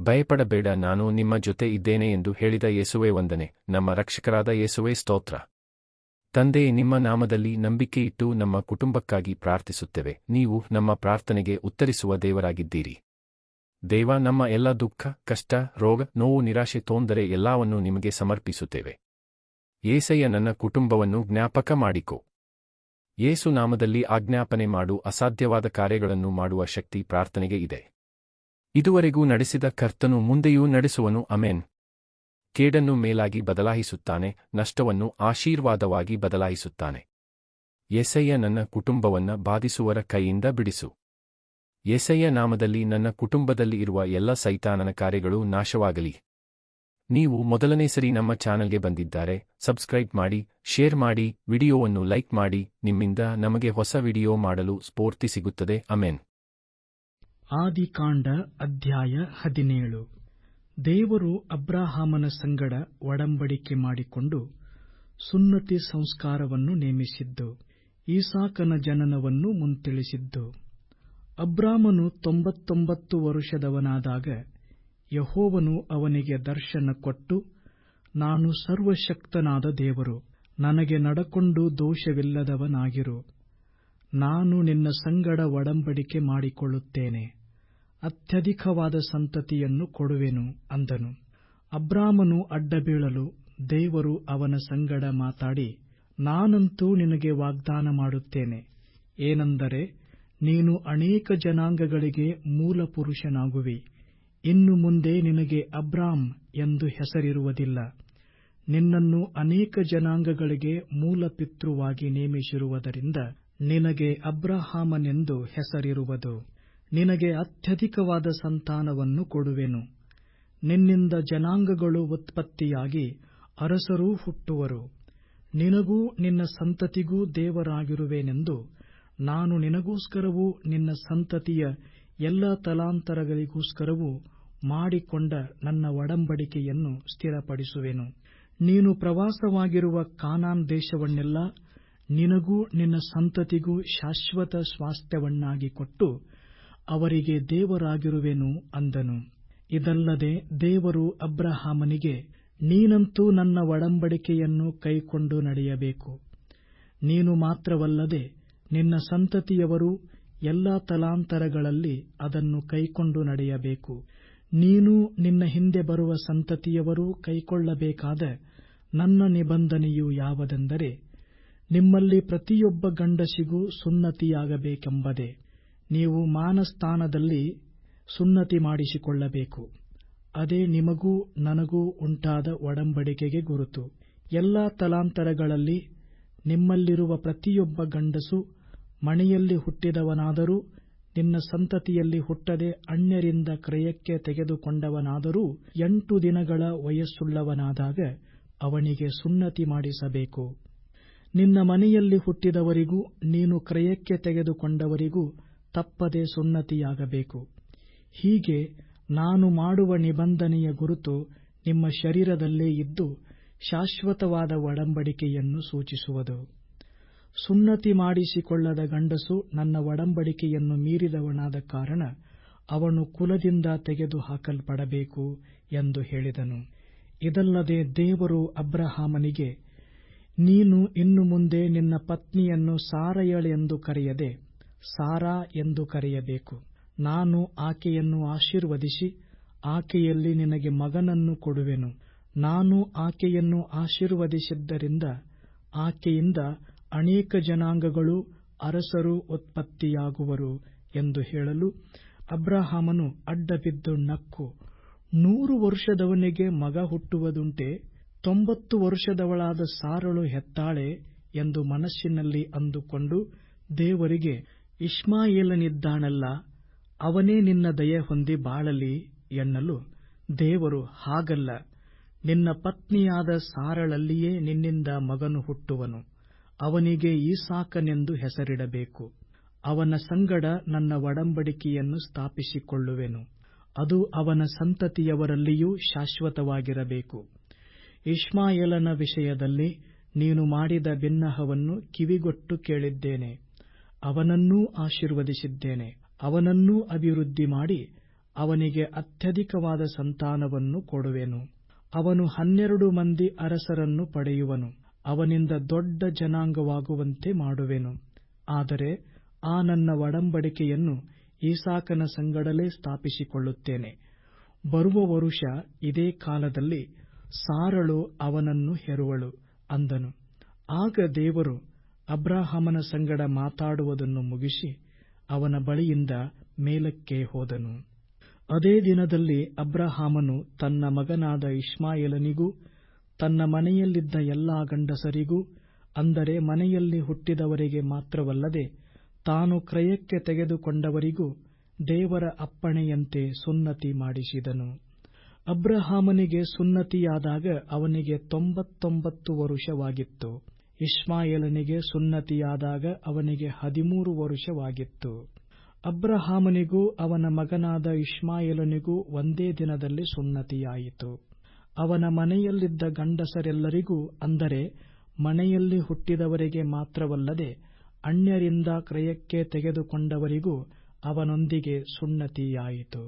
ಭಯಪಡಬೇಡ, ನಾನು ನಿಮ್ಮ ಜೊತೆ ಇದ್ದೇನೆ ಎಂದು ಹೇಳಿದ ಯೇಸುವೆ ವಂದನೆ. ನಮ್ಮ ರಕ್ಷಕರಾದ ಯೇಸುವೆ ಸ್ತೋತ್ರ. ತಂದೆ ನಿಮ್ಮ ನಾಮದಲ್ಲಿ ನಂಬಿಕೆಯಿಟ್ಟು ನಮ್ಮ ಕುಟುಂಬಕ್ಕಾಗಿ ಪ್ರಾರ್ಥಿಸುತ್ತೇವೆ. ನೀವು ನಮ್ಮ ಪ್ರಾರ್ಥನೆಗೆ ಉತ್ತರಿಸುವ ದೇವರಾಗಿದ್ದೀರಿ. ದೇವ, ನಮ್ಮ ಎಲ್ಲ ದುಃಖ, ಕಷ್ಟ, ರೋಗ, ನೋವು, ನಿರಾಶೆ ತೋಂದರೆ ಎಲ್ಲವನ್ನೂ ನಿಮಗೆ ಸಮರ್ಪಿಸುತ್ತೇವೆ. ಏಸಯ್ಯ, ನನ್ನ ಕುಟುಂಬವನ್ನು ಜ್ಞಾಪಕ ಮಾಡಿಕೊ. ಯೇಸು ನಾಮದಲ್ಲಿ ಆಜ್ಞಾಪನೆ ಮಾಡು. ಅಸಾಧ್ಯವಾದ ಕಾರ್ಯಗಳನ್ನು ಮಾಡುವ ಶಕ್ತಿ ಪ್ರಾರ್ಥನೆಗೆ ಇದೆ. ಇದುವರೆಗೂ ನಡೆಸಿದ ಕರ್ತನು ಮುಂದೆಯೂ ನಡೆಸುವನು ಅಮೆನ್ ಕೇಡನ್ನು ಮೇಲಾಗಿ ಬದಲಾಯಿಸುತ್ತಾನೆ, ನಷ್ಟವನ್ನು ಆಶೀರ್ವಾದವಾಗಿ ಬದಲಾಯಿಸುತ್ತಾನೆ. ಎಸಯ್ಯ ನನ್ನ ಕುಟುಂಬವನ್ನ ಬಾಧಿಸುವರ ಕೈಯಿಂದ ಬಿಡಿಸು. ಎಸಯ್ಯ ನಾಮದಲ್ಲಿ ನನ್ನ ಕುಟುಂಬದಲ್ಲಿ ಇರುವ ಎಲ್ಲ ಸೈತಾನನ ಕಾರ್ಯಗಳು ನಾಶವಾಗಲಿ. ನೀವು ಮೊದಲನೇ ಸರಿ ನಮ್ಮ ಚಾನಲ್ಗೆ ಬಂದಿದ್ದಾರೆ, ಸಬ್ಸ್ಕ್ರೈಬ್ ಮಾಡಿ, ಶೇರ್ ಮಾಡಿ, ವಿಡಿಯೋವನ್ನು ಲೈಕ್ ಮಾಡಿ, ನಿಮ್ಮಿಂದ ನಮಗೆ ಹೊಸ ವಿಡಿಯೋ ಮಾಡಲು ಸ್ಫೂರ್ತಿ ಸಿಗುತ್ತದೆ ಅಮೇನ್ ಆದಿಕಾಂಡ ಅಧ್ಯಾಯ ಹದಿನೇಳು. ದೇವರು ಅಬ್ರಾಹಾಮನ ಸಂಗಡ ಒಡಂಬಡಿಕೆ ಮಾಡಿಕೊಂಡು ಸುನ್ನತಿ ಸಂಸ್ಕಾರವನ್ನು ನೇಮಿಸಿದ್ದು, ಈಸಾಕನ ಜನನವನ್ನು ಮುಂತಿಳಿಸಿದ್ದು. ಅಬ್ರಾಮನು ತೊಂಬತ್ತೊಂಬತ್ತು ವರುಷದವನಾದಾಗ ಯಹೋವನು ಅವನಿಗೆ ದರ್ಶನ ಕೊಟ್ಟು, ನಾನು ಸರ್ವಶಕ್ತನಾದ ದೇವರು, ನನಗೆ ನಡಕೊಂಡು ದೋಷವಿಲ್ಲದವನಾಗಿರು. ನಾನು ನಿನ್ನ ಸಂಗಡ ಒಡಂಬಡಿಕೆ ಮಾಡಿಕೊಳ್ಳುತ್ತೇನೆ. ಅತ್ಯಧಿಕವಾದ ಸಂತತಿಯನ್ನು ಕೊಡುವೆನು ಅಂದನು. ಅಬ್ರಾಮನು ಅಡ್ಡಬೀಳಲು ದೇವರು ಅವನ ಸಂಗಡ ಮಾತಾಡಿ, ನಾನಂತೂ ನಿನಗೆ ವಾಗ್ದಾನ ಮಾಡುತ್ತೇನೆ. ಏನೆಂದರೆ, ನೀನು ಅನೇಕ ಜನಾಂಗಗಳಿಗೆ ಮೂಲ ಪುರುಷನಾಗುವಿ ಇನ್ನು ಮುಂದೆ ನಿನಗೆ ಅಬ್ರಾಮ್ ಎಂದು ಹೆಸರಿರುವುದಿಲ್ಲ. ನಿನ್ನನ್ನು ಅನೇಕ ಜನಾಂಗಗಳಿಗೆ ಮೂಲ ಪಿತೃವಾಗಿ ನೇಮಿಸಿರುವುದರಿಂದ ನಿನಗೆ ಅಬ್ರಹಾಮನೆಂದು ಹೆಸರಿರುವುದು. ನಿನಗೆ ಅತ್ಯಧಿಕವಾದ ಸಂತಾನವನ್ನು ಕೊಡುವೆನು. ನಿನ್ನಿಂದ ಜನಾಂಗಗಳು ಉತ್ಪತ್ತಿಯಾಗಿ ಅರಸರೂ ಹುಟ್ಟುವರು. ನಿನಗೂ ನಿನ್ನ ಸಂತತಿಗೂ ದೇವರಾಗಿರುವೆನೆಂದು ನಾನು ನಿನಗೋಸ್ಕರವೂ ನಿನ್ನ ಸಂತತಿಯ ಎಲ್ಲ ತಲಾಂತರಗಳಿಗೋಸ್ಕರವೂ ಮಾಡಿಕೊಂಡ ನನ್ನ ಒಡಂಬಡಿಕೆಯನ್ನು ಸ್ಥಿರಪಡಿಸುವೆನು. ನೀನು ಪ್ರವಾಸವಾಗಿರುವ ಕಾನಾನ್ ದೇಶವನ್ನೆಲ್ಲ ನಿನಗೂ ನಿನ್ನ ಸಂತತಿಗೂ ಶಾಶ್ವತ ಸ್ವಾಸ್ಥ್ಯವನ್ನಾಗಿ ಕೊಟ್ಟು ಅವರಿಗೆ ದೇವರಾಗಿರುವೆನು ಅಂದನು. ಇದಲ್ಲದೆ ದೇವರು ಅಬ್ರಹಾಮನಿಗೆ, ನೀನಂತೂ ನನ್ನ ಒಡಂಬಡಿಕೆಯನ್ನು ಕೈಕೊಂಡು ನಡೆಯಬೇಕು. ನೀನು ಮಾತ್ರವಲ್ಲದೆ ನಿನ್ನ ಸಂತತಿಯವರು ಎಲ್ಲ ತಲಾಂತರಗಳಲ್ಲಿ ಅದನ್ನು ಕೈಕೊಂಡು ನಡೆಯಬೇಕು. ನೀನು ನಿನ್ನ ಹಿಂದೆ ಬರುವ ಸಂತತಿಯವರು ಕೈಕೊಳ್ಳಬೇಕಾದ ನನ್ನ ನಿಬಂಧನೆಯು ಯಾವುದೆಂದರೆ, ನಿಮ್ಮಲ್ಲಿ ಪ್ರತಿಯೊಬ್ಬ ಗಂಡಸಿಗೂ ಸುನ್ನತಿಯಾಗಬೇಕೆಂಬುದೇ. ನೀವು ಮಾನಸ್ಥಾನದಲ್ಲಿ ಸುನ್ನತಿ ಮಾಡಿಸಿಕೊಳ್ಳಬೇಕು. ಅದೇ ನಿಮಗೂ ನನಗೂ ಉಂಟಾದ ಒಡಂಬಡಿಕೆಗೆ ಗುರುತು. ಎಲ್ಲ ತಲಾಂತರಗಳಲ್ಲಿ ನಿಮ್ಮಲ್ಲಿರುವ ಪ್ರತಿಯೊಬ್ಬ ಗಂಡಸು ಮಣೆಯಲ್ಲಿ ಹುಟ್ಟಿದವನಾದರೂ ನಿನ್ನ ಸಂತತಿಯಲ್ಲಿ ಹುಟ್ಟದೆ ಅನ್ಯರಿಂದ ಕ್ರಯಕ್ಕೆ ತೆಗೆದುಕೊಂಡವನಾದರೂ ಎಂಟು ದಿನಗಳ ವಯಸ್ಸುಳ್ಳವನಾದಾಗ ಅವನಿಗೆ ಸುನ್ನತಿ ಮಾಡಿಸಬೇಕು. ನಿನ್ನ ಮನೆಯಲ್ಲಿ ಹುಟ್ಟಿದವರಿಗೂ ನೀನು ಕ್ರಯಕ್ಕೆ ತೆಗೆದುಕೊಂಡವರಿಗೂ ತಪ್ಪದೆ ಸುನ್ನತಿಯಾಗಬೇಕು. ಹೀಗೆ ನಾನು ಮಾಡುವ ನಿಬಂಧನೆಯ ಗುರುತು ನಿಮ್ಮ ಶರೀರದಲ್ಲೇ ಇದ್ದು ಶಾಶ್ವತವಾದ ಒಡಂಬಡಿಕೆಯನ್ನು ಸೂಚಿಸುವುದು. ಸುನ್ನತಿ ಮಾಡಿಸಿಕೊಳ್ಳದ ಗಂಡಸು ನನ್ನ ಒಡಂಬಡಿಕೆಯನ್ನು ಮೀರಿದವನಾದ ಕಾರಣ ಅವನು ಕುಲದಿಂದ ತೆಗೆದು ಹಾಕಲ್ಪಡಬೇಕು ಎಂದು ಹೇಳಿದನು. ಇದಲ್ಲದೆ ದೇವರು ಅಬ್ರಹಾಮನಿಗೆ, ನೀನು ಇನ್ನು ಮುಂದೆ ನಿನ್ನ ಪತ್ನಿಯನ್ನು ಸಾರಯಳೆಂದು ಕರೆಯದೆ ಸಾರಾ ಎಂದು ಕರೆಯಬೇಕು. ನಾನು ಆಕೆಯನ್ನು ಆಶೀರ್ವದಿಸಿ, ಆಕೆಯಲ್ಲಿ ನಿನಗೆ ಮಗನನ್ನು ಕೊಡುವೆನು. ನಾನು ಆಕೆಯನ್ನು ಆಶೀರ್ವದಿಸಿದ್ದರಿಂದ ಆಕೆಯಿಂದ ಅನೇಕ ಜನಾಂಗಗಳು ಅರಸರು ಉತ್ಪತ್ತಿಯಾಗುವರು ಎಂದು ಹೇಳಲು ಅಬ್ರಹಾಮನು ಅಡ್ಡಬಿದ್ದು ನಕ್ಕು. ನೂರು ವರ್ಷದವನಿಗೆ ಮಗ ಹುಟ್ಟುವುದುಂಟೆ, ತೊಂಬತ್ತು ವರ್ಷದವಳಾದ ಸಾರಳು ಹೆತ್ತಾಳೆ ಎಂದು ಮನಸ್ಸಿನಲ್ಲಿ ಅಂದುಕೊಂಡು ದೇವರಿಗೆ ಇಷ್ಮಾಯೇಲನಿದ್ದಾನಲ್ಲ, ಅವನೇ ನಿನ್ನ ದಯೆ ಹೊಂದಿ ಬಾಳಲಿ ಎನ್ನಲು ದೇವರು ಹಾಗಲ್ಲ. ನಿನ್ನ ಪತ್ನಿಯಾದ ಸಾರಳಲ್ಲಿಯೇ ನಿನ್ನಿಂದ ಮಗನು ಹುಟ್ಟುವನು. ಅವನಿಗೆ ಈಸಾಕನೆಂದು ಹೆಸರಿಡಬೇಕು. ಅವನ ಸಂಗಡ ನನ್ನ ಒಡಂಬಡಿಕೆಯನ್ನು ಸ್ಥಾಪಿಸಿಕೊಳ್ಳುವೆನು. ಅದು ಅವನ ಸಂತತಿಯವರಲ್ಲಿಯೂ ಶಾಶ್ವತವಾಗಿರಬೇಕು. ಇಷ್ಮಾಯೇಲನ ವಿಷಯದಲ್ಲಿ ನೀನು ಮಾಡಿದ ಬಿನ್ನಹವನ್ನು ಕಿವಿಗೊಟ್ಟು ಕೇಳಿದ್ದೇನೆ. ಅವನನ್ನೂ ಆಶೀರ್ವದಿಸಿದ್ದೇನೆ. ಅವನನ್ನೂ ಅಭಿವೃದ್ಧಿ ಮಾಡಿ ಅವನಿಗೆ ಅತ್ಯಧಿಕವಾದ ಸಂತಾನವನ್ನು ಕೊಡುವೆನು. ಅವನು ಹನ್ನೆರಡು ಮಂದಿ ಅರಸರನ್ನು ಪಡೆಯುವನು. ಅವನಿಂದ ದೊಡ್ಡ ಜನಾಂಗವಾಗುವಂತೆ ಮಾಡುವೆನು. ಆದರೆ ಆ ನನ್ನ ಒಡಂಬಡಿಕೆಯನ್ನು ಈಸಾಕನ ಸಂಗಡಲೇ ಸ್ಥಾಪಿಸಿಕೊಳ್ಳುತ್ತೇನೆ. ಬರುವ ವರುಷ ಇದೇ ಕಾಲದಲ್ಲಿ ಸಾರಳು ಅವನನ್ನು ಹೆರುವಳು ಅಂದನು. ಆಗ ದೇವರು ಅಬ್ರಾಹಮನ ಸಂಗಡ ಮಾತಾಡುವುದನ್ನು ಮುಗಿಸಿ ಅವನ ಬಳಿಯಿಂದ ಮೇಲಕ್ಕೆ ಹೋದನು. ಅದೇ ದಿನದಲ್ಲಿ ಅಬ್ರಹಾಮನು ತನ್ನ ಮಗನಾದ ಇಷ್ಮಾಯೇಲನಿಗೂ, ತನ್ನ ಮನೆಯಲ್ಲಿದ್ದ ಎಲ್ಲಾ ಗಂಡಸರಿಗೂ, ಅಂದರೆ ಮನೆಯಲ್ಲಿ ಹುಟ್ಟಿದವರಿಗೆ ಮಾತ್ರವಲ್ಲದೆ ತಾನು ಕ್ರಯಕ್ಕೆ ತೆಗೆದುಕೊಂಡವರಿಗೂ ದೇವರ ಅಪ್ಪಣೆಯಂತೆ ಸುನ್ನತಿ ಮಾಡಿಸಿದನು. ಅಬ್ರಹಾಮನಿಗೆ ಸುನ್ನತಿಯಾದಾಗ ಅವನಿಗೆ ತೊಂಬತ್ತೊಂಬತ್ತು ವರುಷವಾಗಿತ್ತು. ಇಷ್ಮಾಯೇಲನಿಗೆ ಸುನ್ನತಿಯಾದಾಗ ಅವನಿಗೆ ಹದಿಮೂರು ವರುಷವಾಗಿತ್ತು. ಅಬ್ರಹಾಮನಿಗೂ ಅವನ ಮಗನಾದ ಇಷ್ಮಾಯೇಲನಿಗೂ ಒಂದೇ ದಿನದಲ್ಲಿ ಸುನ್ನತಿಯಾಯಿತು. ಅವನ ಮನೆಯಲ್ಲಿದ್ದ ಗಂಡಸರೆಲ್ಲರಿಗೂ ಅಂದರೆ ಮನೆಯಲ್ಲಿ ಹುಟ್ಟಿದವರಿಗೆ ಮಾತ್ರವಲ್ಲದೆ ಅನ್ಯರಿಂದ ಕ್ರಯಕ್ಕೆ ತೆಗೆದುಕೊಂಡವರಿಗೂ ಅವನೊಂದಿಗೆ ಸುನ್ನತಿಯಾಯಿತು.